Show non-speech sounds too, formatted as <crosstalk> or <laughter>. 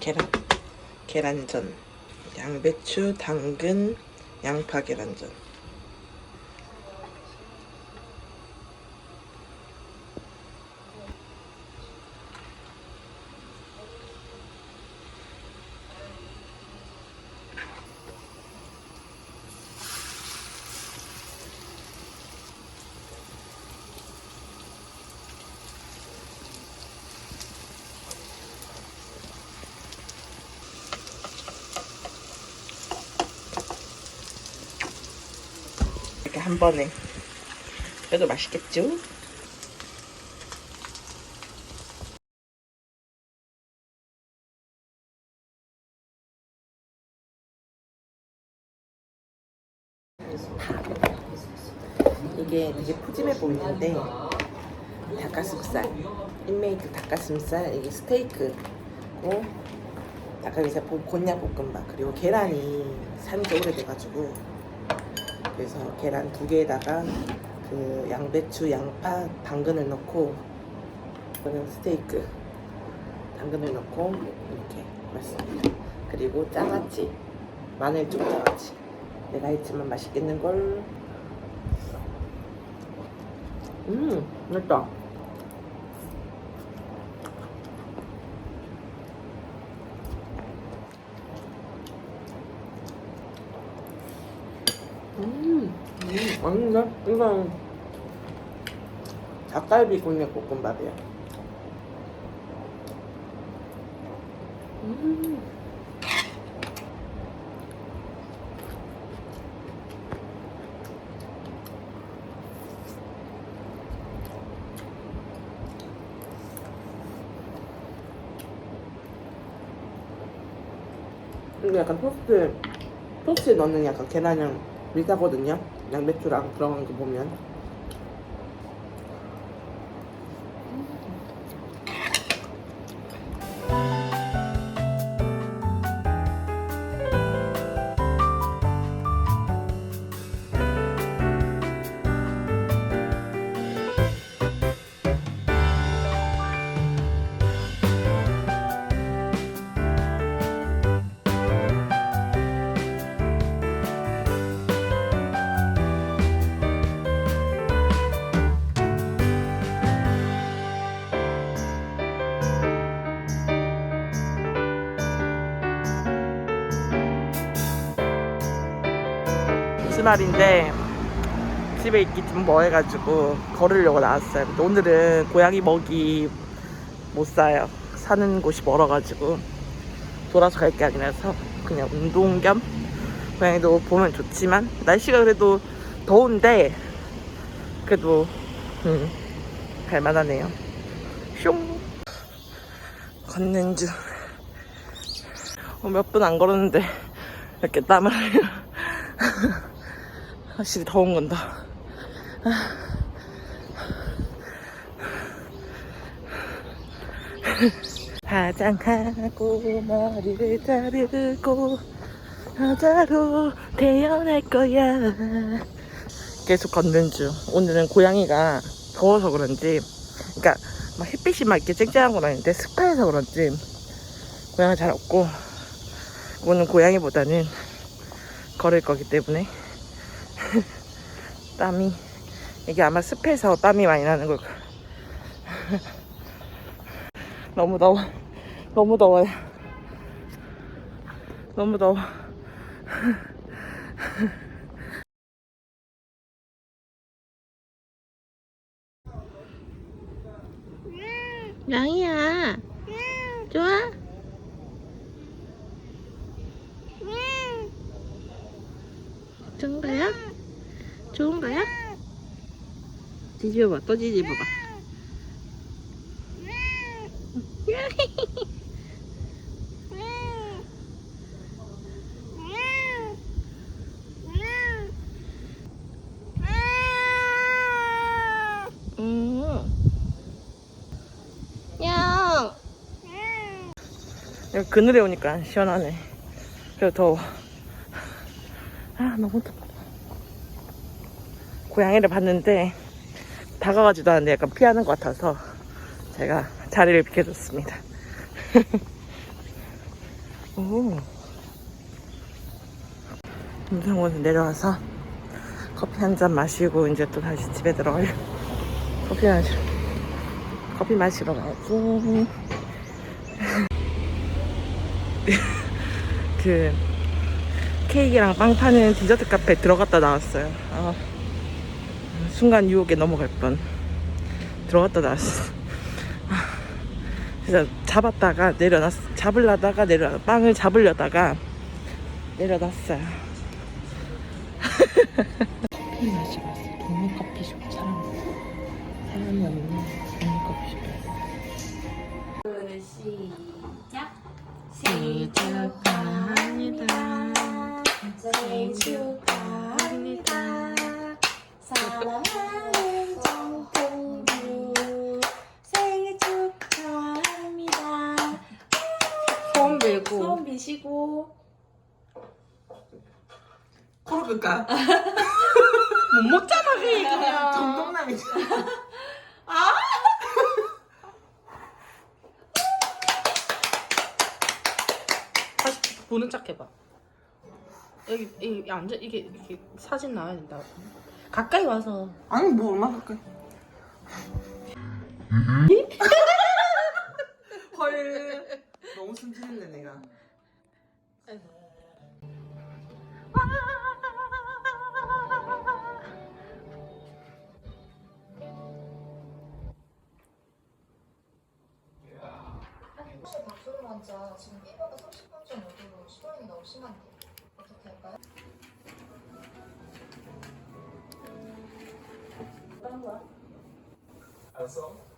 계란, 계란전, 양배추, 당근, 양파 계란전. 이렇게 한 번에. 그래도 맛있겠죠? 이게 되게 푸짐해 보이는데 닭가슴살, 인메이트 닭가슴살, 이게 스테이크고 닭가슴살 보- 곤약 볶음밥 그리고 계란이 산지 오래돼가지고 그래서 계란 두 개에다가 그 양배추, 양파, 당근을 넣고 이거는 스테이크 당근을 넣고 이렇게 맛있습니다. 그리고 장아찌, 마늘쪽 장아찌. 내가 했지만 맛있겠는 걸. 음, 맛있다. 음, 음, 아닌데? 이건 닭갈비 곤약 볶음밥이야. 음. 이게 약간 토스트, 토스트에 넣는 약간 계란이랑 비슷하거든요. 양배추랑 들어간 거 보면. 주말인데 집에 있기 좀 뭐해가지고 걸으려고 나왔어요. 오늘은 고양이 먹이 못 사요. 사는 곳이 멀어가지고 돌아서 갈 게 아니라서 그냥 운동 겸 고양이도 보면 좋지만 날씨가 그래도 더운데 그래도 음, 갈만하네요. 슝 걷는 중. 어, 몇분 안 걸었는데 이렇게 땀을 흘려. <laughs> 확실히 더운 건다. 화장하고 머리를 자르고 여자로 태어날 거야. 계속 걷는 중. 오늘은 고양이가 더워서 그런지, 그러니까 막 햇빛이 막 이렇게 쨍쨍한 건 아닌데 습해서 그런지 고양이 잘 없고 오늘 고양이보다는 걸을 거기 때문에 땀이 이게 아마 습해서 땀이 많이 나는 걸 거야. <laughs> 너무 더워 너무 더워요 너무 더워. <laughs> 양이야. 좋아? <laughs> 거야? 좋은 거야? 뒤집어봐, 또 뒤집어봐. 음. 그늘에 오니까 시원하네. 그래도 더워. 아, 너무 더워. 고양이를 봤는데 다가가지도 않는데 약간 피하는 것 같아서 제가 자리를 비켜줬습니다. <laughs> 오. 음성원 내려와서 커피 한 잔 마시고 이제 또 다시 집에 들어가려. 커피 마시러. 커피 마시러 가야지. <laughs> 그 케이크랑 빵 파는 디저트 카페 들어갔다 나왔어요. 아, 순간 유혹에 넘어갈 뻔. 들어갔다 나왔어. 아, 진짜 잡았다가 내려놨, 잡으려다가 내려, 빵을 잡으려다가 내려놨어요. 커피 마시러 왔어요. 동네 커피숍 사람, 사람이 없는 동네 커피숍이었어요. 시작. 생일 축하합니다. 생일 축하합니다. 사랑하는 정통부 생일 축하합니다. 손 들고. 손 비시고 코로 끌까? <laughs> 못 먹잖아, 그 얘기야. 정동남이지. 다시 보는 척 해봐. 여기, 여기 앉아 이게 이렇게 사진 나와야 된다. 가까이 와서 아니, 뭐, 얼마 가까이. 헐. 너무 순진했네, 내가. 혹시 어떻게 할까요? 알았어.